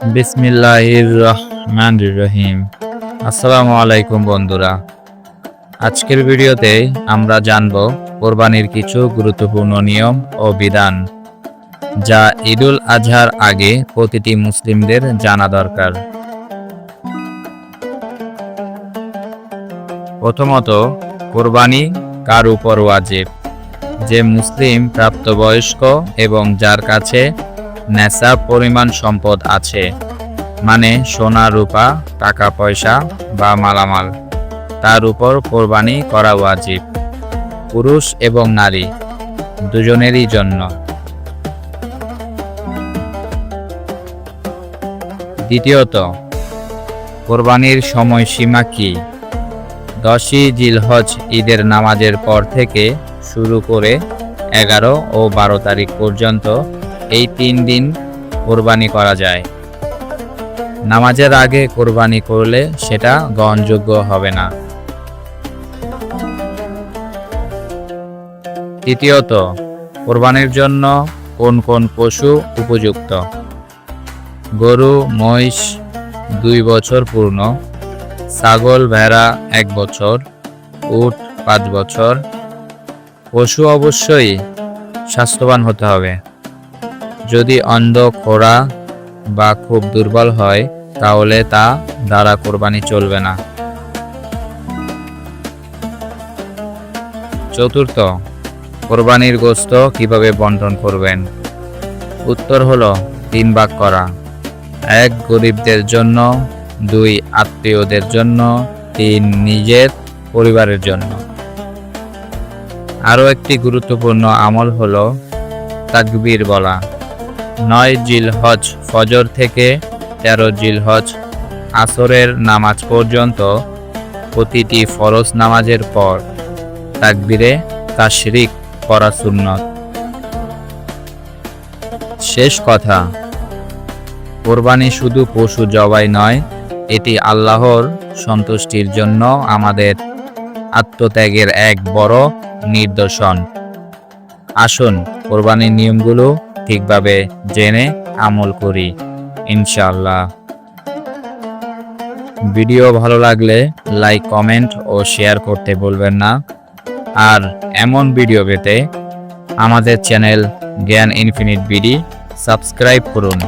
বিসমিল্লাহির রহমান রহিম। আসসালামু আলাইকুম বন্ধুরা। আজকের ভিডিওতে আমরা জানব কোরবানির কিছু গুরুত্বপূর্ণ নিয়ম ও বিধান, যা ঈদুল আজহার আগে প্রতিটি মুসলিমদের জানা দরকার। প্রথমত, কোরবানি কার উপর ওয়াজিব। যে মুসলিম প্রাপ্তবয়স্ক এবং যার কাছে নেশা পরিমাণ সম্পদ আছে। মানে সোনা, রূপা, টাকা, পয়সা বা মালামাল। তার উপর কোরবানি করা ওয়াজিব। পুরুষ এবং নারী দুজনেরই জন্য। দ্বিতীয়ত, কোরবানির সময়সীমা কি? দশই জিলহজ ঈদের নামাজের পর থেকে শুরু করে এগারো ও বারো তারিখ পর্যন্ত এই তিন দিন কোরবানি করা যায়। নামাজের আগে কোরবানি করলে সেটা গ্রহণযোগ্য হবে না। তৃতীয়ত, কোরবানির জন্য কোন কোন পশু উপযুক্ত? গরু, মহিষ দুই বছর পূর্ণ, ছাগল, ভেড়া এক বছর, উট পাঁচ বছর। পশু অবশ্যই স্বাস্থ্যবান হতে হবে। যদি অন্ধ খোড়া বা খুব দুর্বল হয়, তাহলে তা দ্বারা কোরবানি চলবে না। চতুর্থ, কোরবানির গোস্ত কীভাবে বন্টন করবেন? উত্তর হলো, তিন ভাগ করা। এক গরিবদের জন্য, দুই আত্মীয়দের জন্য, তিন নিজের পরিবারের জন্য। আরও একটি গুরুত্বপূর্ণ আমল হলো, তাকবীর বলা। নয় জিলহজ ফজর থেকে তেরো জিলহজ আসরের নামাজ পর্যন্ত প্রতিটি ফরজ নামাজের পর তাকবীরে তাশরিক করা সুন্নত। শেষ কথা, কোরবানি শুধু পশু জবাই নয়, এটি আল্লাহর সন্তুষ্টির জন্য আমাদের আত্মত্যাগের এক বড় নিদর্শন। আসুন, কোরবানির নিয়মগুলো ঠিকভাবে জেনে আমল করি ইনশাল্লাহ ভিডিও ভালো লাগলে লাইক, কমেন্ট ও শেয়ার করতে বলবেন না। আর এমন ভিডিও পেতে আমাদের চ্যানেল জ্ঞান ইনফিনিট বিডি সাবস্ক্রাইব করুন।